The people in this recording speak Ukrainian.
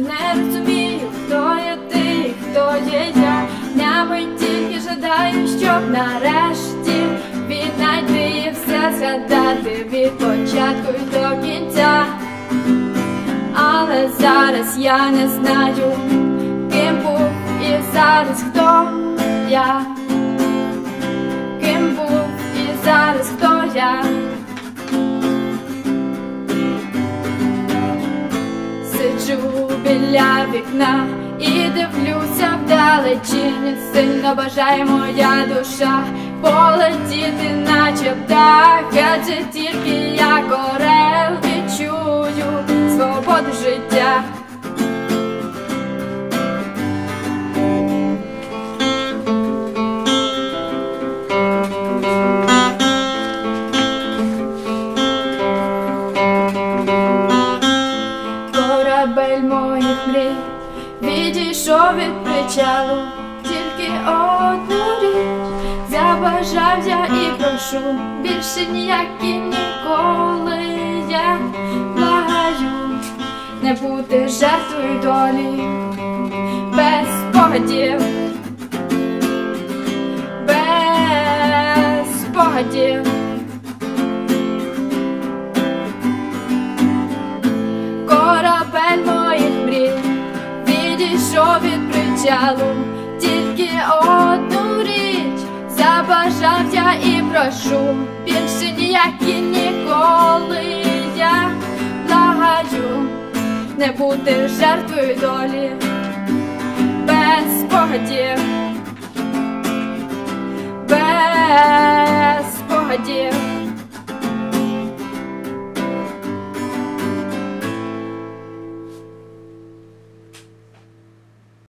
не розумію, хто є ти, хто є я. Днями тільки жадаю, щоб нарешті віднайти і все згадати від початку і до кінця. Але зараз я не знаю, ким був і зараз хто я. Біля вікна і дивлюся вдалечінь Сильно бажає моя душа полетіти, наче птах Адже тільки я орел Корабель моїх мрій. Відійшов від причалу, тільки одну річ. Забажав я і прошу більше ніякі ніколи я благаю. Не бути жертвою долі без спогадів, без спогадів. Від тільки одну річ забажав я і прошу. Більше ніякі ніколи я благаю. Не бути жертвою долі. Без спогадів, без спогадів.